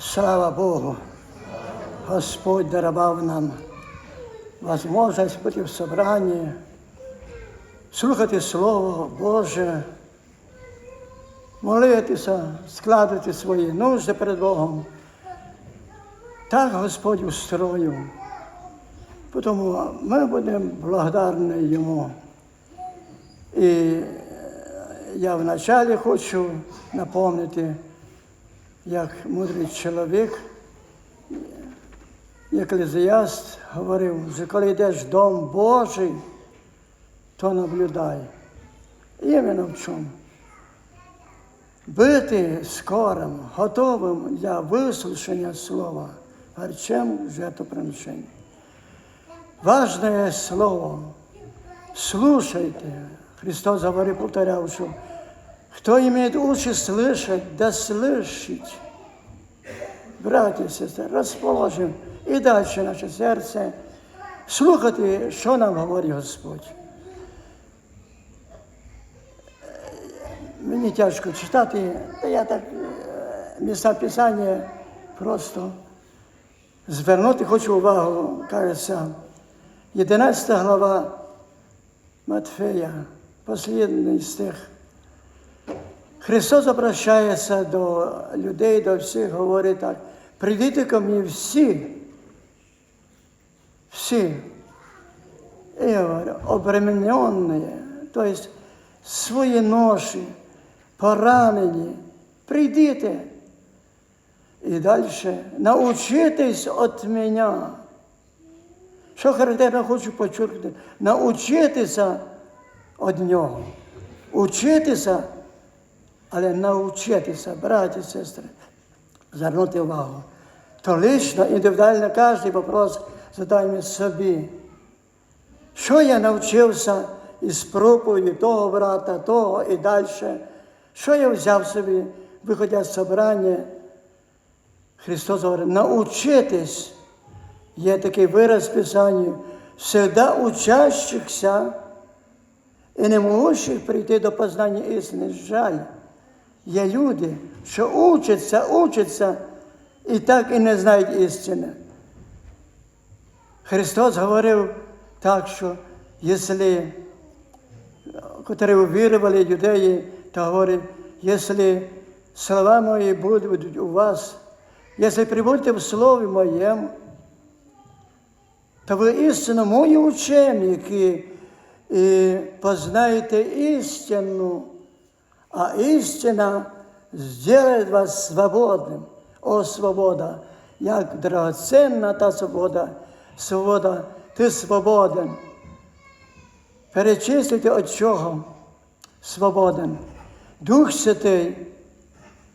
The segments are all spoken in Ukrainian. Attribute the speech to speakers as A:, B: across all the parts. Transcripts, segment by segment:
A: Слава Богу, Господь даровав нам возможность бути в собранні, слухати Слово Боже, молитися, складати свої нужди перед Богом. Так Господь устроїв. Тому ми будемо благодарні Йому. І я вначалі хочу напомнити, як мудрий чоловік, еклезіаст говорив, що коли йдеш в дом Божий, то наблюдай. Іменно в чому. Бити скорим, готовим для вислушання слова, гарчем жертвоприношення. Важное слово. Слушайте. Христос говорил, повторял, что кто имеет уши слышать, да слышит. Братья и сестры, расположим і далі наше серце, слухати, що нам говорить Господь. Мені тяжко читати, та я так е, місця Писання просто звернути хочу увагу, кажеться, 11 глава Матфея, послідний стих. Христос обращається до людей, до всіх, говорить так, прийдіть ко мені всі, всі, і я говорю, обременені, тобто свої ноші, поранені, прийдіть. І далі научитесь від мене. Що характерно хочу почути? Научитися від нього. Учитися, але навчитися, браті сестри, звернути увагу. То лично, індивідуально кожен вопрос задаємо собі. Що я навчився із проповіді того брата, того і далі? Що я взяв собі, виходя з собрання? Христос говорить, научитесь. Є такий вираз в Писанні, всегда учащихся і не можучих прийти до познання істини. Жаль. Є люди, що учаться, учаться і так і не знають істини. Христос говорив так, що якщо котрі увірували юдеї, то говорить, якщо слова мої будуть у вас, якщо прибудете в Слові моєму, то ви істинно мої ученики і познаєте істину, а істина зробить вас свободним. О, свобода! Як драгоценна та свобода, свобода, ти свободен. Перечислити від чого свободен. Дух Святий,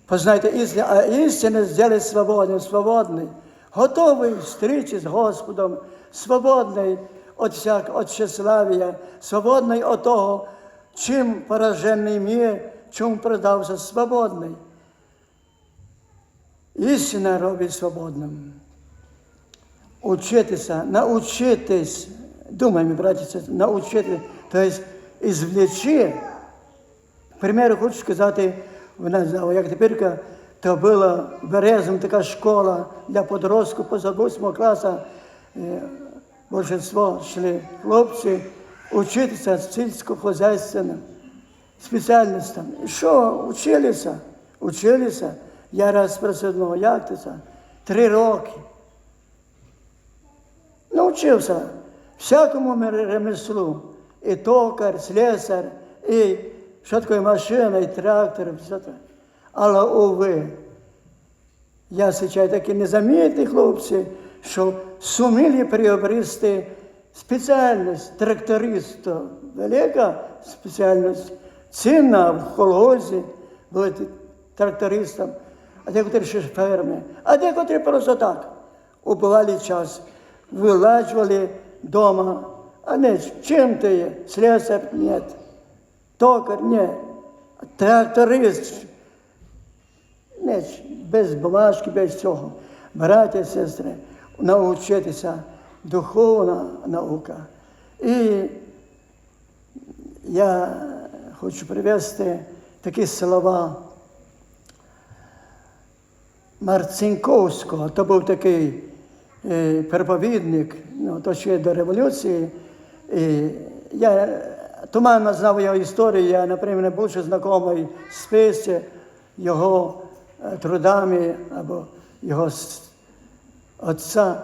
A: познайте істину, а істина зробить свободним, свободний, готовий встрічі з Господом свободний від всяк, від щаславія, свободний від того, чим поражений мір, чим продався, свободний. Істина робить свободним. Учитися, научитись, думаємо, браті, научити, тобто ізвлечи. К примеру, хочу сказати, вона знала, як тепер то була Березом така школа для подростку поза 8 класу. Большинство йшли хлопці учитися сільськохозяйственним спеціальностям. І що, училися? Училися. Я раз спросив одного, як ти це? Три роки. Научився всякому ремеслу. І токар, слесар, і що таке машина, і трактор, все це. Але, уви, я зараз такі незамітні хлопці, що суміли приобрести спеціальність тракториста, велика спеціальність, цінна в колгозі, були трактористом, а декотрі ще ферми, а декотрі просто так убивали час, вилачували вдома, а не чим ти є, слесар – ні, токар – ні, тракторист – не, без бумажки, без цього. Браття сестри, навчитися духовна наука. І я хочу привести такі слова Марцинковського. То був такий е, проповідник, ну, то ще до революції. І я туманно знав його історію, я, наприклад, більше знайомий з його е, трудами або його отця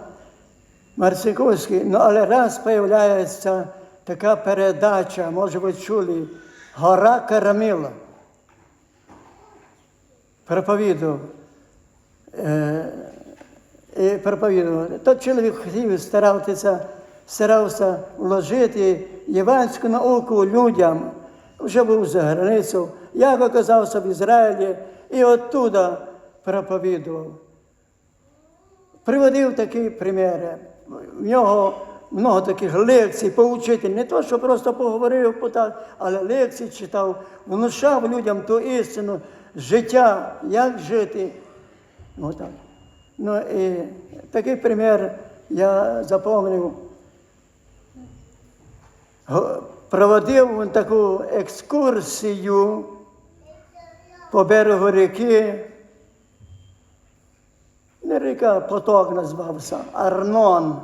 A: Марцинковський. Ну, але раз з'являється така передача, може ви чули, Гора Карамила. Проповідував. Е, і проповідував. Тот чоловік хотів старатися, старався вложити євангельську науку людям. Вже був за границю. Я оказався в Ізраїлі і оттуда проповідував. Приводив такі приміри. В нього много таких лекцій, поучитель. Не то, що просто поговорив, але лекції читав, внушав людям ту істину, життя, як жити. Отак. Ну і такий примір я запомнив. Проводив таку екскурсію по берегу ріки. Не ріка, поток назвався, Арнон.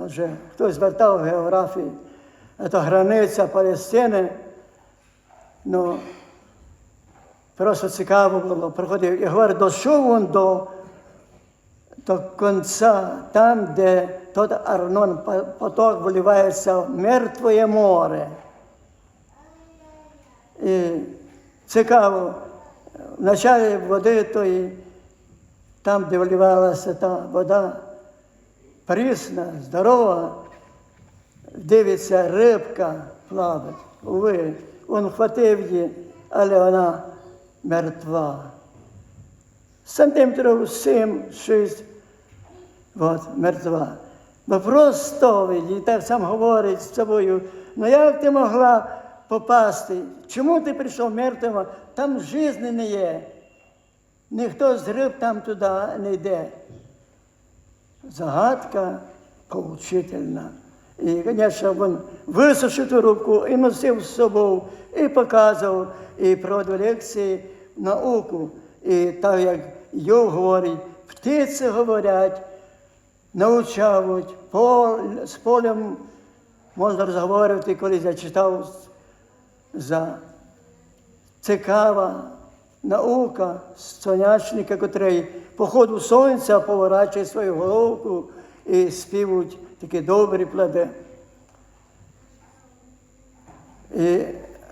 A: Може, хтось звертав географії. Це границя Палестини. Ну, просто цікаво було, проходив. І говорить, дійшов він до, до кінця, там, де тот Арнон поток виливається в мертве море. І цікаво, в началі води тої, там, де вливалася та вода, прісна, здорова, дивиться, рибка плавать. Уви, він хватив її, але вона мертва. Сантиметрів сім, шість, от, мертва. Вопрос ставить, і так сам говорить з собою, ну як ти могла попасти? Чому ти прийшов мертвим? Там житті не є. Ніхто з риб там туди не йде. Загадка поучительна. І, звісно, він висушив ту рубку і носив з собою, і показував, і проводив лекції, науку. І так як Йов говорить, птиці говорять, научають, пол, з полем можна розговорювати, коли я читав за цікава наука сонячника, котрий по ходу сонця поворачує свою головку і співуть такі добрі плоди. І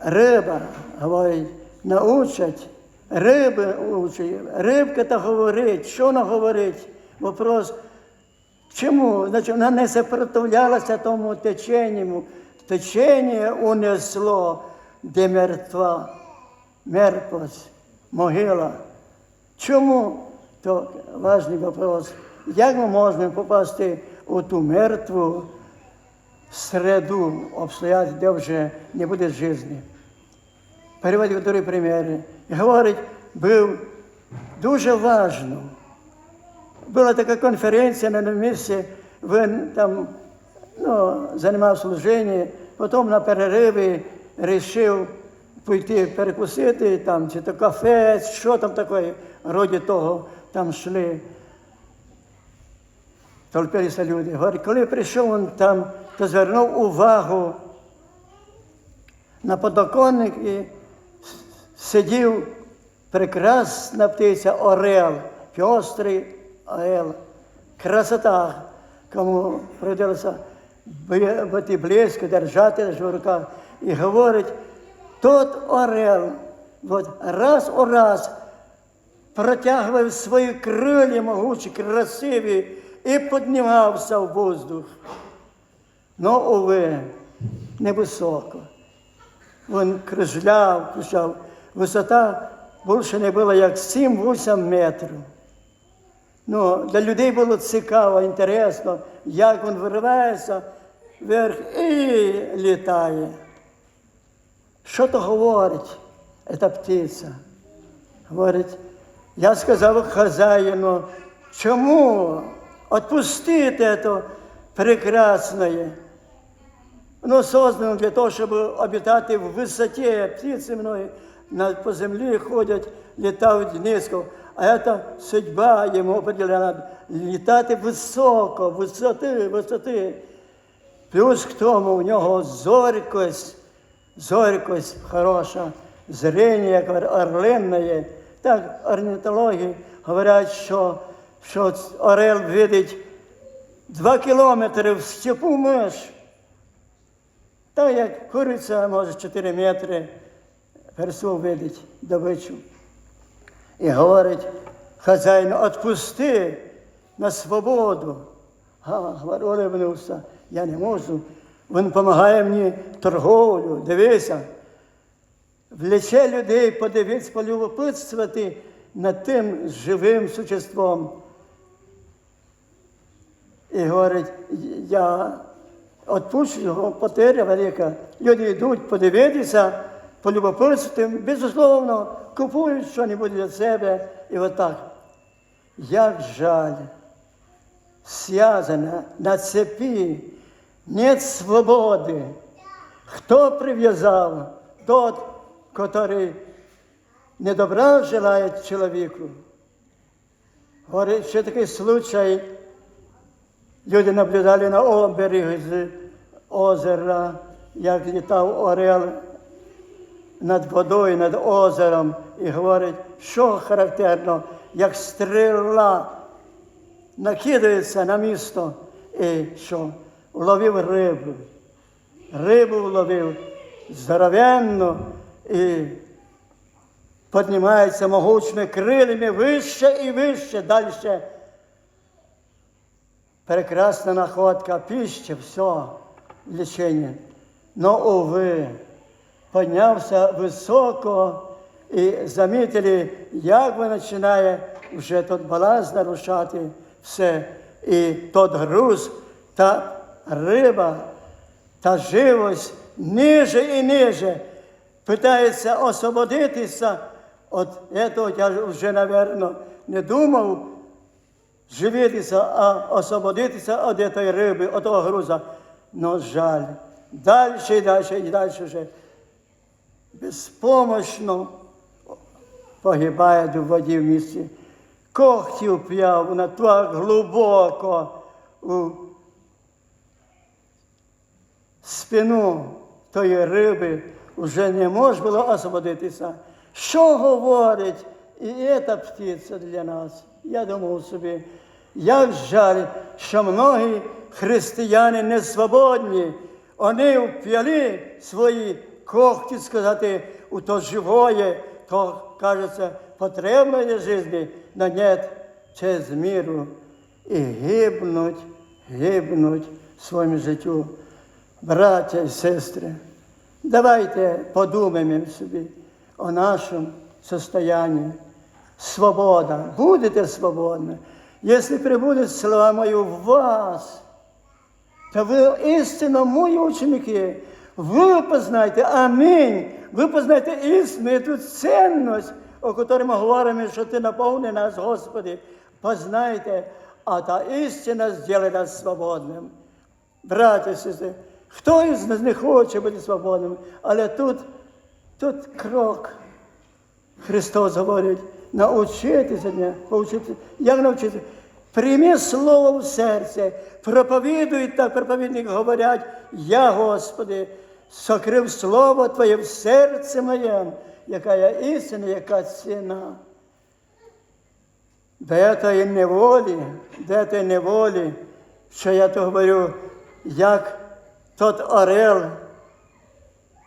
A: риба, говорить, научать, риби учать, рибка та говорить, що вона говорить? Вопрос, чому? Значить, вона не сопротивлялася тому теченню. Течення унесло, де мертва, мертвость, могила. Чому? То важний вопрос. Як ми можемо попасти у ту мертву середу обстоятельств, де вже не буде житті? Переводить які приміри. Говорить, був дуже важно. Була така конференція на місці, він там ну, займав служіння, потім на перериві вирішив піти перекусити, там, чи то кафе, що там таке, роді того, там йшли. Толпилися люди. Говорить, коли прийшов він там, то звернув увагу на подоконник і сидів прекрасна птиця Орел, пьострий орел. Красота, кому приділося бути близько, держати в руках. І говорить, тот орел, от раз у раз протягував свої крилі могучі, красиві і піднімався в воздух. Ну, уви, невисоко. Він кружляв, кружляв. Висота більше не була як 7-8 метрів. Ну, для людей було цікаво, інтересно, як він виривається вверх і літає. Що то говорить ця птиця? Говорить, я сказав хазяїну, чому відпустити це прекрасне? Воно создано для того, щоб обітати в висоті. Птиці мною по землі ходять, літають низько. А это судьба ему определена. Літати високо, висоти, висоти. Плюс к тому у нього зоркость, зоркость хороша, зріння, як орлинне. Так, орнітологи говорять, що, що орел видить два кілометри в степу миш. Так як куриця може 4 метри персу видить добичу. І говорить хазяїну, отпусти на свободу. А, говорю, улыбнувся, я не можу. Він допомагає мені торговлю, дивися. Влече людей подивитися, полюбопитствувати над тим живим существом. І говорить, я відпущу його, потеря велика. Люди йдуть подивитися, полюбопитствувати, безусловно, купують щось для себе. І отак. Як жаль, связано на цепи, нет свободы. Кто привязал? Тот, который не добра желает человеку. Говорить, ще такий случай. Люди наблюдали на оберіг з озера, як літав орел над водою, над озером, і говорить, що характерно, як стріла накидається на місто і що вловив рибу. Рибу вловив здоровенну і піднімається могучими крилями вище і вище, далі. Прекрасна находка, пища, все, лечение. Но, увы, поднявся високо і замітили, як він починає вже тут баланс нарушати все. І тот груз, та риба, та живость ниже і ниже питається освободитися. От цього я вже, напевно, не думав живитися, а освободитися від цієї риби, від того груза. Но жаль. Далі і далі, і далі вже безпомощно погибає в воді в місці. Когтів п'яв, вона так глибоко у спину тої риби вже не може було освободитися. Що говорить і ця птиця для нас? Я думав собі, як жаль, що многі християни не свободні. Вони вп'яли свої когті, сказати, у то живое, то, кажеться, потребної житті, но нет, через міру. І гибнуть, гибнуть своєму життю Браття і сестри, давайте подумаємо собі о нашому состоянии. Свобода. Будете свободны. Если прибудет слова мою в вас, то вы истинно мои ученики. Вы познаете, аминь. Ви познаєте істину, і ту цінність, о которой ми говоримо, що ти наповни нас, Господи. Познайте, а та істина зробить нас свободним. Браття і сестри, хто нас не хоче бути свободним, але тут, тут крок. Христос говорить, научитися, не, поучитися. Як навчитися? Прийми слово в серце, проповідуй так, проповідник говорять, я, Господи, сокрив слово Твоє в серце моєму, яка я істина, яка ціна. Де тої неволі, де тої неволі, що я то говорю, як тот орел,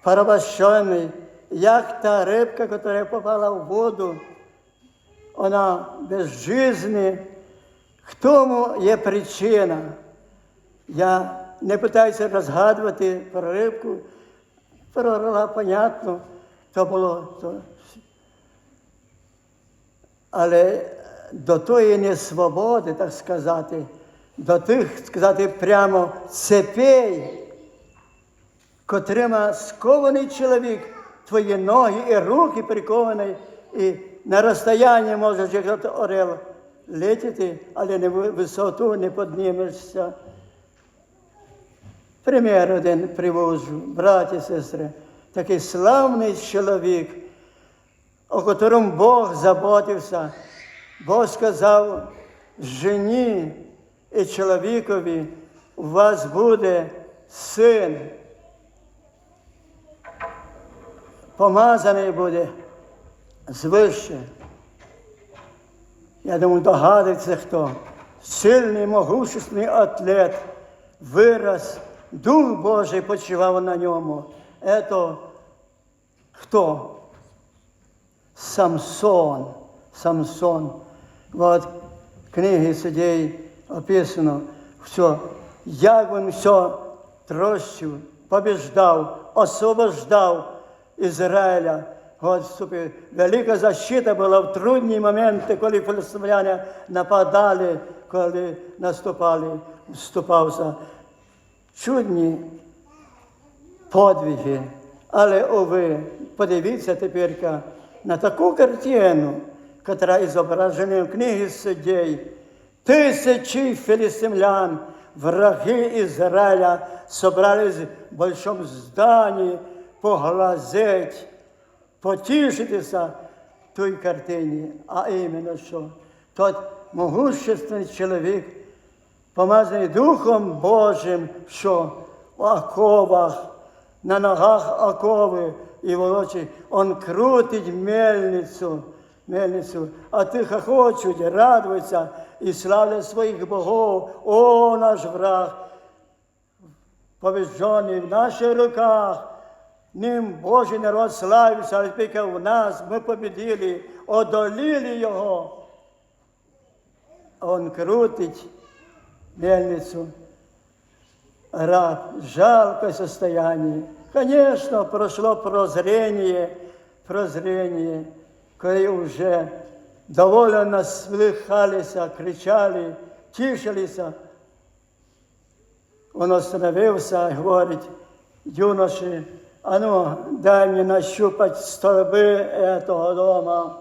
A: порабощений, як та рибка, яка попала в воду, вона без житті. В тому є причина. Я не питаюся розгадувати про рибку, про орла, понятно, то було. То. Але до тої несвободи, так сказати, до тих, сказати, прямо цепей, котрима скований чоловік, твої ноги і руки приковані, і на розстоянні можеш, як орел, летіти, але не висоту не піднімешся. Примір один привожу, браті, сестри, такий славний чоловік, о котрому Бог заботився, Бог сказав жені і чоловікові, у вас буде син. Помазаний буде звище. Я думаю, догадується хто. Сильний, могущественний атлет, вираз, Дух Божий почивав на ньому. Ето хто? Самсон. Самсон. Вот книги судей описано, все, як він все трощив, побіждав, освобождав Ізраїля. Вступив. Велика защита була в трудні моменти, коли філістимляни нападали, коли наступали, вступався. Чудні подвиги. Але, ови, подивіться тепер на таку картину, яка зображена в книгі судей. Тисячі філістимлян, враги Ізраїля, собрались в большом зданні поглазеть, потішитися той картині. А іменно що? Тот могущественний чоловік, помазаний Духом Божим, що в оковах, на ногах окови і волочить, он крутить мельницю, мельницю, а ти хохочуть, радуються і славлять своїх богов. О, наш враг, побежденный в наших руках. Ним Божий народ славився, тільки в нас ми победили, одоліли його. Он крутить мельницю. Раб, жалкое состояние. Конечно, прошло прозрение, прозрение, коли вже доволі наслихалися, кричали, тішилися. Он остановився і говорить, юноші, а ну, дай мені нащупати столби этого дома.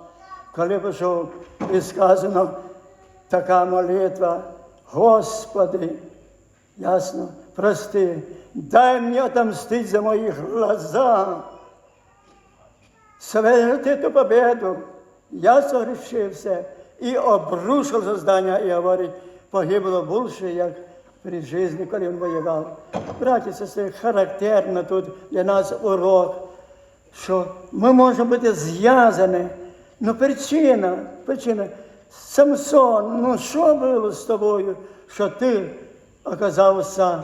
A: Коли пішов і сказано така молитва, Господи, ясно, прости, дай мені отомстить за мої глаза, совершить эту победу. Я согрешився і обрушив здання і говорить, погибло більше, як при житті, коли він воював. Браті, сестри, характерно тут для нас урок, що ми можемо бути зв'язані. Ну, причина, причина. Самсон, ну що було з тобою, що ти оказався,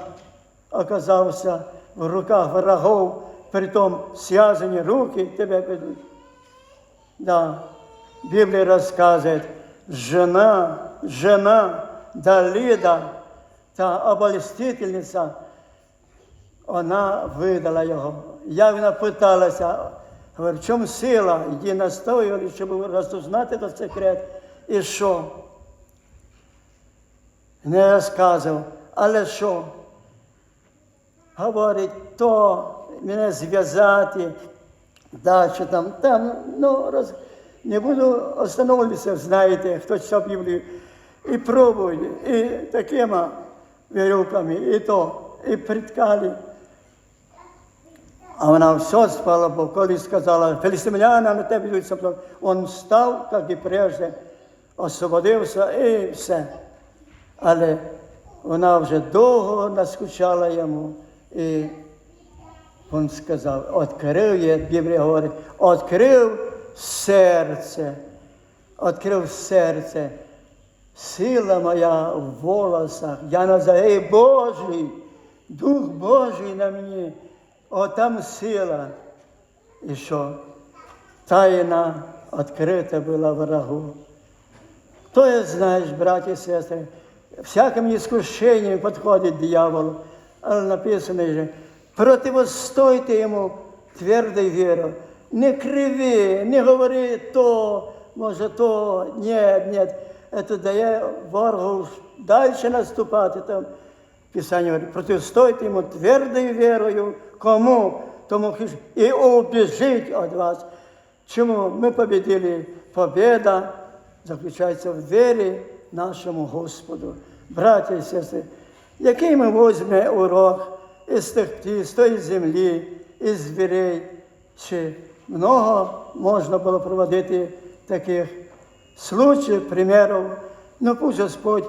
A: оказався в руках врагов, притом зв'язані руки тебе ведуть. Да. Библия рассказывает, жена, жена Далида, та обольстительниця, вона видала його. Як вона питалася, в чому сила? Йди настоювали, щоб розузнати той секрет. І що? Не розказував. Але що? Говорить, то мене зв'язати, далі там, там, ну, роз... не буду останавливатися, знаєте, хто читав Біблію. І пробують, і такими вірюками, і то, і приткали. А вона все спала, бо коли сказала, філістимляна на тебе йдуть, він встав, як і прежде, освободився і все. Але вона вже довго наскучала йому. І він сказав, відкрив, є, Біблія говорить, відкрив серце, відкрив серце. Сила моя в волосах, я назовей Божий, Дух Божий на мені, отам сила. І що? Тайна відкрита була врагу. То я знаєш, браті і сестри, всяким іскушенням підходить диявол, але написано же, противостойте йому твердою вірою. Не криви, не говори то, може то, ні, ні. Это дає ворогу далі наступати. Там Писання говорить, противостойте йому твердою вірою. Кому? Тому і убіжить від вас. Чому ми победили? Победа заключається в вірі нашому Господу. Браті і сестри, який ми візьмемо урок із тих, з тої землі, із звірей, чи много можна було проводити таких случаев, примеров. Ну пусть Господь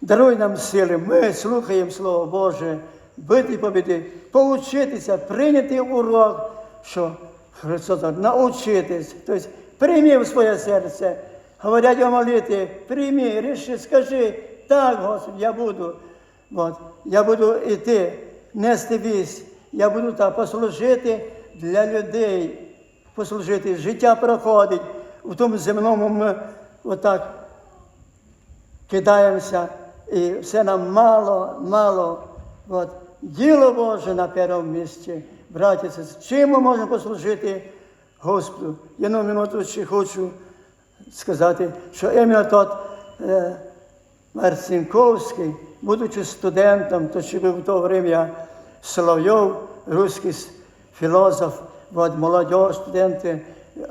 A: даруй нам сили. Ми слухаємо Слово Боже, бити побіди, поучитися, прийняти урок, що Христос научитись. Тобто прийми в своє серце, говорять о молитві, прийми, ріши, скажи, так, Господь, я буду. От, я буду йти, нести вість, я буду так послужити для людей, послужити. Життя проходить у тому земному ми отак кидаємося, і все нам мало, мало. От. Діло Боже на першому місці. Браті, чим ми можемо послужити Господу? На минуту ще хочу сказати, що іменно тот е, Марцинковський, будучи студентом, то ще був в то время Соловйов, русський філософ, от, молодь, студенти,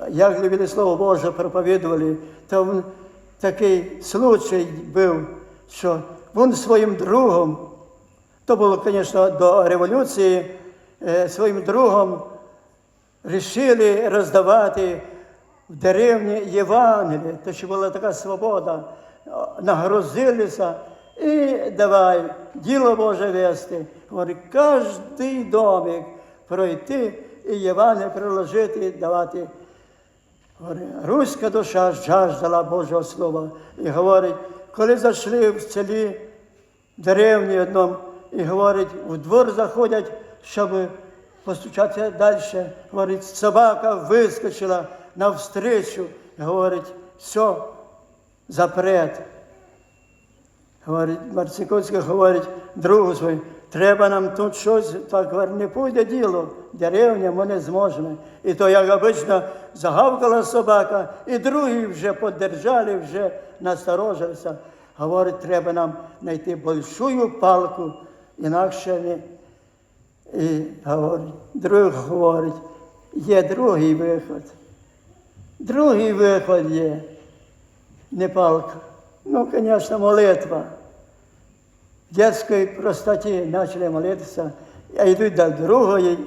A: як любили Слово Боже, проповідували, то такий случай був, що він своїм другом, то було, звісно, до революції, е, своїм другом рішили роздавати в деревні Євангеліє, то що була така свобода, нагрузилися і давай діло Боже вести. Говорить, кожний домик пройти і Євангеліє приложити, давати. Руська душа жаждала Божого Слова. І говорить, коли зайшли в селі деревні одному, і говорить, в двор заходять, щоб постучатися далі. Говорить, собака вискочила навстрічу, говорить, все, запрет. Говорить, Марциковський говорить другу свою, треба нам тут щось, так говорить, не пойде діло, деревня ми не зможемо. І то, як обично, загавкала собака, і другі вже подержали, вже насторожилися. Говорить, треба нам знайти большую палку, інакше не. І говорить, друг говорить, є другий виход. Другий виход є, не палка. Ну, звісно, молитва. Дитячій простоті почали молитися, а йдуть до другої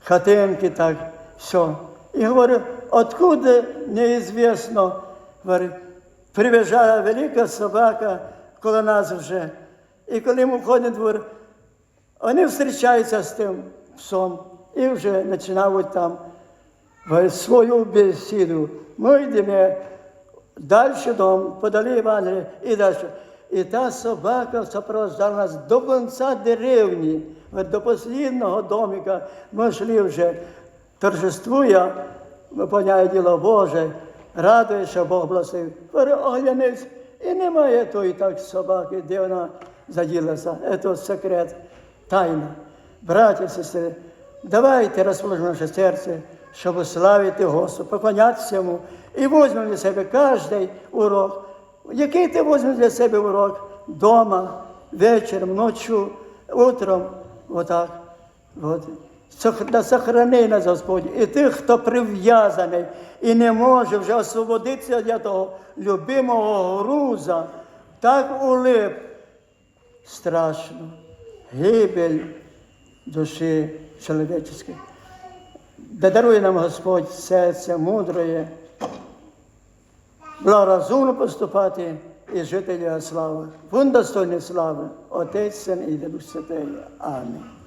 A: хатинки, так, все. І говорю, откуда неізвісно, говорить, прибіжала велика собака коло нас вже. І коли ми входимо двор, вони зустрічаються з тим псом і вже починають там свою бесіду. Ми йдемо далі дом, подали Євангеліє і далі. І та собака сопровождала нас до кінця деревні, до останнього домика. Ми йшли вже, торжествує, виповняє діло Боже, радує, що Бог благословив. Оглянець, і немає тої так собаки, де вона заділася. Це секрет, тайна. Браті і сестри, давайте розположимо наше серце, щоб славити Господа, поклонятися Йому і візьмемо для себе кожен урок. Який ти візьмеш для себе урок? Дома, вечором, ночі, утром, отак. От. Да сохрани нас, Господь, і тих, хто прив'язаний і не може вже освободитися від того любимого груза, так улип. Страшно. Гибель душі чоловічої. Да дарує нам Господь серце мудроє, благорозумно поступати і жителі слави. Він достойний слави, Отець, Син і Дух Святий. Амінь.